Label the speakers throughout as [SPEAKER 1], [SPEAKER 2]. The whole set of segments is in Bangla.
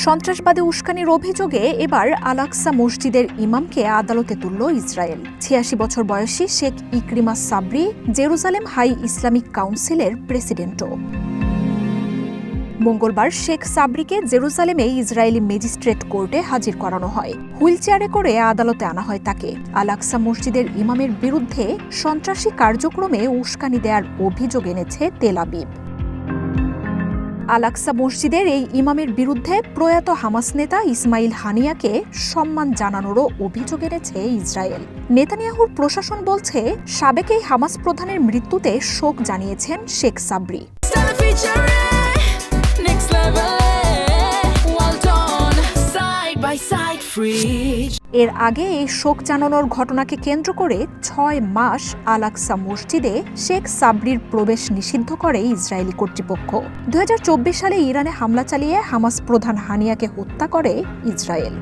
[SPEAKER 1] সন্ত্রাসবাদী উস্কানির অভিযোগে এবার আলাক্সা মসজিদের ইমামকে আদালতে তুলল ইসরায়েল। ছিয়াশি বছর বয়সী Sheikh Ekrima Sabri Jerusalem high Islamic কাউন্সিলের প্রেসিডেন্টও। মঙ্গলবার শেখ সাবরিকে জেরুজালেমে ইসরায়েলি ম্যাজিস্ট্রেট কোর্টে হাজির করানো হয়। হুইলচেয়ারে করে আদালতে আনা হয় তাকে। আলাক্সা মসজিদের ইমামের বিরুদ্ধে সন্ত্রাসী কার্যক্রমে উস্কানি দেওয়ার অভিযোগ এনেছে তেল আবিব। আলাক্সা মসজিদের এই ইমামের বিরুদ্ধে প্রয়াত হামাস নেতা ইসমাইল হানিয়াকে সম্মান জানানোরও অভিযোগ এনেছে ইসরায়েল। নেতানিয়াহুর প্রশাসন বলছে, সাবেক এই হামাস প্রধানের মৃত্যুতে শোক জানিয়েছেন শেখ সাবরি। এর আগে এই শোক জানানোর ঘটনাকে কেন্দ্র করে ছয় মাস আলাক্সা মসজিদে শেখ সাবরির প্রবেশ নিষিদ্ধ করে ইসরায়েলি কর্তৃপক্ষ। দু হাজার চব্বিশ সালে ইরানে হামলা চালিয়ে হামাস প্রধান হানিয়াকে হত্যা করে ইসরায়েল।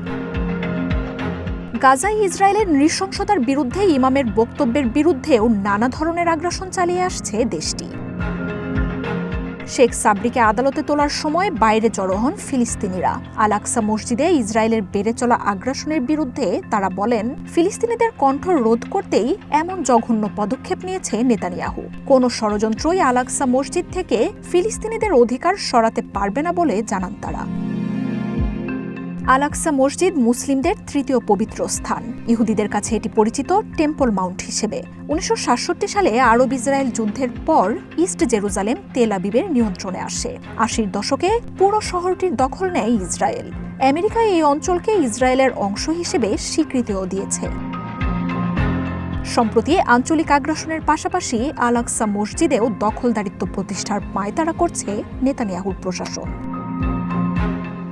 [SPEAKER 1] গাজায় ইসরায়েলের নৃশংসতার বিরুদ্ধে ইমামের বক্তব্যের বিরুদ্ধেও নানা ধরনের আগ্রাসন চালিয়ে আসছে দেশটি। শেখ সাবরিকে আদালতে তোলার সময় বাইরে জড়ো হন ফিলিস্তিনিরা। আলাক্সা মসজিদে ইসরায়েলের বেড়ে চলা আগ্রাসনের বিরুদ্ধে তারা বলেন, ফিলিস্তিনিদের কণ্ঠ রোধ করতেই এমন জঘন্য পদক্ষেপ নিয়েছে নেতানিয়াহু। কোনো ষড়যন্ত্রই আলাক্সা মসজিদ থেকে ফিলিস্তিনিদের অধিকার সরাতে পারবে না বলে জানান তারা। আলাক্সা মসজিদ মুসলিমদের তৃতীয় পবিত্র স্থান। ইহুদিদের কাছে এটি পরিচিত টেম্পল মাউন্ট হিসেবে। উনিশশো সাতষট্টি সালে আরব ইসরায়েল যুদ্ধের পর ইস্ট জেরুজালেম তেল আবিবের নিয়ন্ত্রণে আসে। আশির দশকে পুরো শহরটির দখল নেয় ইসরায়েল। আমেরিকা এই অঞ্চলকে ইসরায়েলের অংশ হিসেবে স্বীকৃতিও দিয়েছে। সম্প্রতি আঞ্চলিক আগ্রাসনের পাশাপাশি আলাক্সা মসজিদেও দখলদারিত্ব প্রতিষ্ঠার পায়তারা করছে নেতানিয়াহুর প্রশাসন।